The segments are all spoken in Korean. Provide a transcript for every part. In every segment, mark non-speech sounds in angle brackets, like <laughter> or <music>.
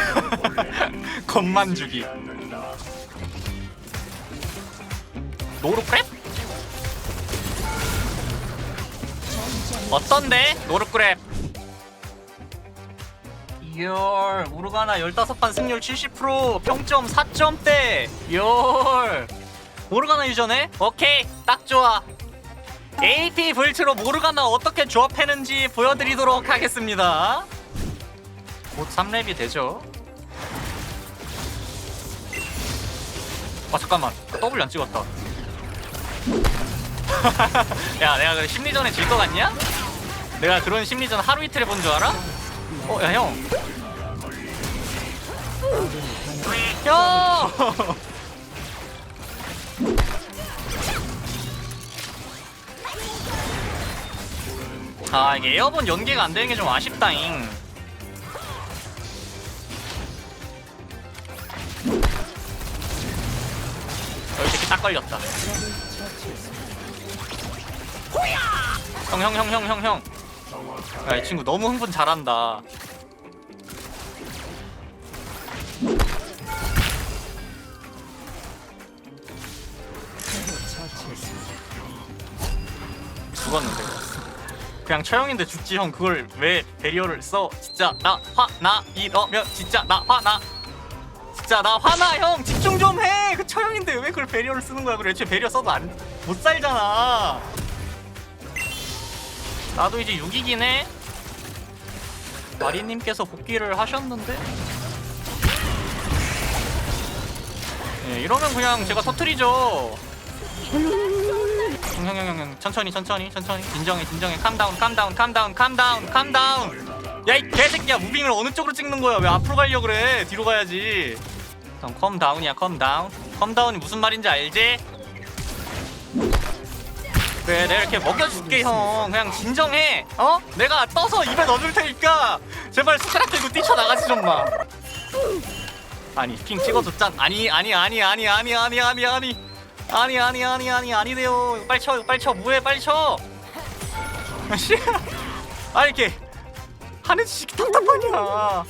<laughs> 겁만 주기 노루크랩? 어떤데? 노루크랩 이열 우르가나 15판 승률 70% 평점 4점대 이열 모르가나 유저네? 오케이 딱 좋아 AP 볼트로 모르가나 어떻게 조합했는지 보여드리도록 하겠습니다 곧 3렙이 되죠 아 잠깐만 W 안 찍었다 <laughs> 야 내가 그 심리전에 질 것 같냐? 내가 그런 심리전 하루 이틀 해본 줄 알아? 어 야형 형! <laughs> 아 이게 에어본 연계가 안 되는 게 좀 아쉽다잉. 새끼 딱 걸렸다. 형 형 형 형 형 형. 야이 친구 너무 흥분 잘한다. 죽었는데. 그냥 처형인데 죽지 형. 그걸 왜 배리어를 써? 진짜 나 화나 이러면 진짜 나 화나. 진짜 나 화나 형. 집중 좀해그 처형인데 왜 그걸 배리어를 쓰는 거야? 그래. 애초에 배리어 써도 안 못 살잖아. 나도 이제 6이긴 해. 마리님께서 복귀를 하셨는데? 예, 이러면 그냥 제가 터트리죠 형형형형 천천히 천천히 천천히. 진정해 진정해. 캄다운 캄다운 캄다운 캄다운 캄다운 야 이 개새끼야. 무빙을 어느 쪽으로 찍는 거야? 왜 앞으로 가려고 그래? 뒤로 가야지. 그럼 컴다운이야 컴다운 컴다운이 무슨 말인지 알지? 그래 내가 이렇게 먹여줄게 형. 그냥 진정해. 어? 내가 떠서 입에 넣어줄 테니까 제발 숟가락 들고 뛰쳐나가지 좀마 아니 핑 찍어줬잖 아니 아니 아니 아니 아니 아니 아니 아니 아니 아니 아니 아니 아니래요. 빨리 쳐 빨리 쳐. 뭐해 빨리 쳐. <laughs> 씨. 아 이렇게 짓이 답답하냐 아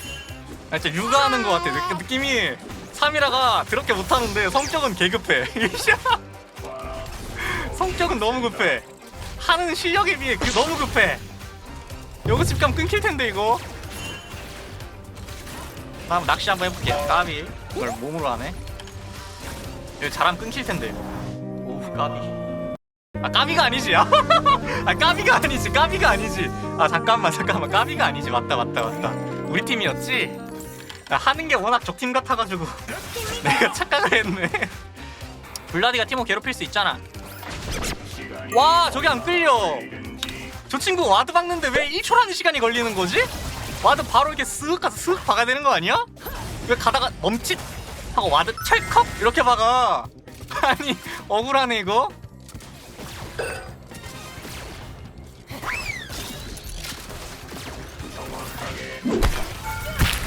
진짜 육아하는 것 같아. 느, 느낌이. 3이라가 그렇게 못하는데 성격은 개급해. 씨. <laughs> 성격은 너무 급해. 하는 실력에 비해 그 너무 급해. 요거 집 가면 끊길 텐데 이거. 나 한번 낚시 한번 해볼게 까비. 이걸 몸으로 하네 이거 잘하면 끊길 텐데. 이거 오 까비. 아 까비가 아니지. <laughs> 아 까비가 아니지 까비가 아니지. 아 잠깐만 잠깐만. 까비가 아니지. 맞다 맞다 맞다. 우리 팀이었지? 아, 하는 게 워낙 적팀 같아가지고. <laughs> 내가 착각을 했네. 블라디가 팀원 괴롭힐 수 있잖아. 와 저게 안 끌려. 저 친구 와드 박는데 왜 1초라는 시간이 걸리는 거지? 와드 바로 이렇게 쓱 가서 쓱 박아야 되는 거 아니야? 왜 가다가 멈칫 하고 와드 찰컥 이렇게 박아 <laughs> 아니 억울하네 이거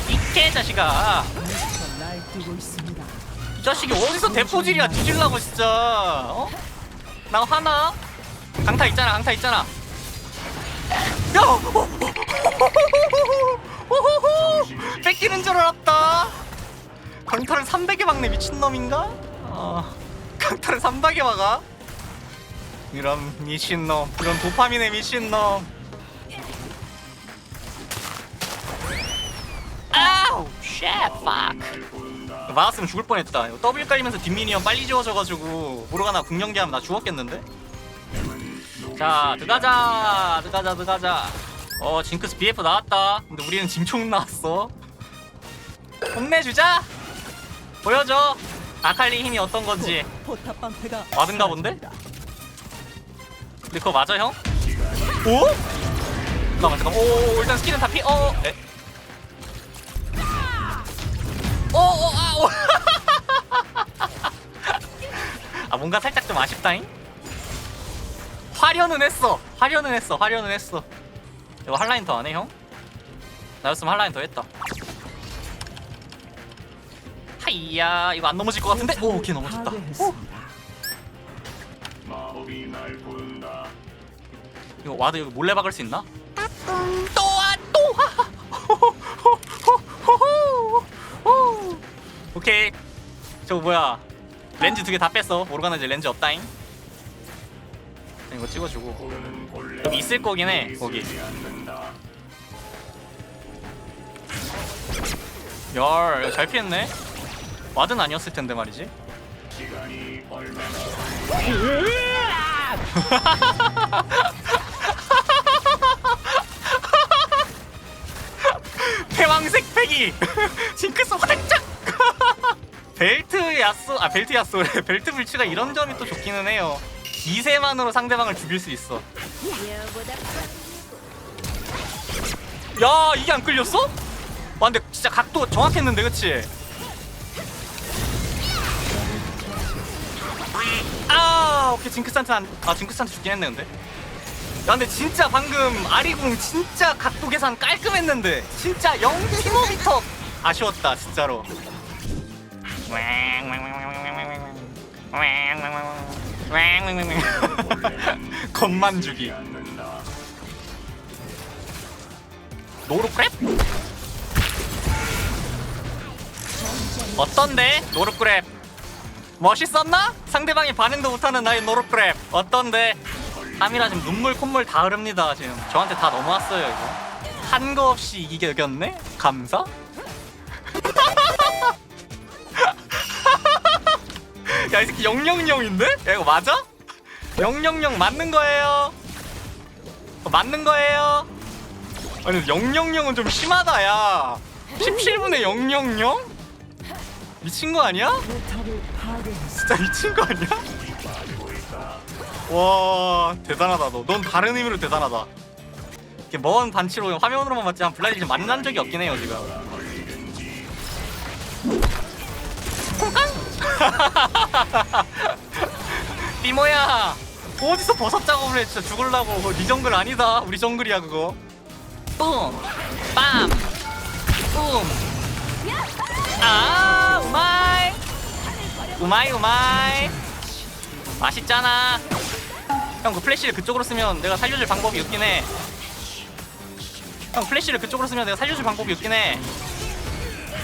이케 자식아. 이 자식이 어디서 대포질이야 뒤질라고 진짜 어? 나 화나? 강타 있잖아 강타 있잖아 야! <laughs> 뺏기는 줄 알았다 강타를 300에 박네 미친놈인가? 어, 강타를 300에 박아? 이런 미친놈 이런 도파민의 미친놈 아우 쉣 fuck 막았으면 죽을 뻔했다. 이거 W 깔리면서 뒷미니언 빨리 지워져가지고 모르가나 궁연기하면 나 죽었겠는데? 자, 들어가자, 들어가자, 들어가자. 어, 징크스 BF 나왔다. 근데 우리는 짐총 나왔어. 혼내주자. 보여줘. 아칼리 힘이 어떤 건지. 포탑 방패가 와든가 본데? 근데 그거 맞아 형? 오? 잠깐만 잠깐만. 오, 일단 스킬은 다 피. 어. 에. 오, 오, 아, 오. <laughs> 아 뭔가 살짝 좀 아쉽다잉. 화려는 했어. 화려는 했어. 화려는 했어. 이거 한 라인 더 안 해, 형? 나였으면 한 라인 더 했다. 하이야, 이거 안 넘어질 것 같은데? 오, 오케이 넘어졌다. 오. 이거 와드 여기 몰래 박을 수 있나? 또한 또한 <laughs> 오케이. 저거 뭐야? 렌즈 두 개 다 뺐어. 모르가나 이제 렌즈 없다잉. 이거 찍어주고. 여기 있을 거긴 해 거기. 열잘 피했네 와든 아니었을 텐데 말이지. <laughs> 패왕색 패기! <laughs> 징크스 화장짝! <laughs> 벨트 야쏘 아 벨트 야쏘래. 벨트 불치가 이런 점이 또 좋기는 해요. 기세만으로 상대방을 죽일 수 있어. 야 이게 안 끌렸어? 와 근데 진짜 각도 정확했는데 그치? 아 오케이. 징크스한테 안, 아 징크스한테 죽긴 했네 근데. 야 근데 진짜 방금 아리궁 진짜 각도 계산 깔끔했는데 진짜 0km 아쉬웠다 진짜로. <laughs> 겉만 주기. 노루크랩? 어떤데? 노루크랩 멋있었나? 상대방이 반응도 못하는 나의 노루크랩 어떤데? 카미라 지금 눈물 콧물 다 흐릅니다 지금 저한테 다 넘어왔어요 이거 한 거 없이 이겼네? 감사? <laughs> 야 이 새끼 000인데? 야 이거 맞아? 000 맞는 거예요 어, 맞는 거예요 아니 000은 좀 심하다 야 17분에 000? 미친 거 아니야? 진짜 미친 거 아니야? 와 대단하다 너. 넌 다른 의미로 대단하다. 이렇게 먼 반치로 화면으로만 봤지 한 블라디 좀 만난 적이 없긴 해요 지금. 띠모야 <laughs> 어디서 버섯 작업을 해 진짜 죽을라고 그거 네 정글 아니다 우리 정글이야 그거 뿜! 빰! 뿜! 아 우마이. 우마이 우마이. 맛있잖아. 형 그 플래시를 그쪽으로 쓰면 내가 살려줄 방법이 없긴 해형 플래시를 그쪽으로 쓰면 내가 살려줄 방법이 없긴 해.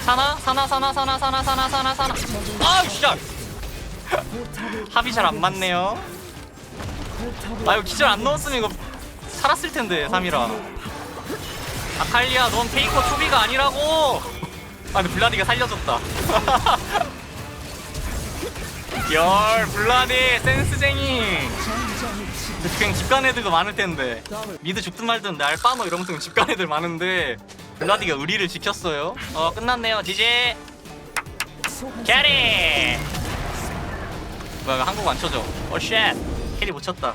사나? 사나 사나 사나 사나 사나 사나 사나. 아 진짜 <laughs> 합이 잘 안 맞네요. 아 이거 기절 안 넣었으면 이거 살았을 텐데 3이라. 아칼리야 넌 페이커 초비가 아니라고 아 근데 블라디가 살려줬다. <laughs> 열 블라디 센스쟁이. 근데 그냥 집간 애들도 많을 텐데. 미드 죽든 말든 내 알바노 이러면서 집간 애들 많은데 블라디가 의리를 지켰어요. 어 끝났네요 지지. 캐리! 뭐야 한국 안 쳐져. 어쉣. 캐리 못 쳤다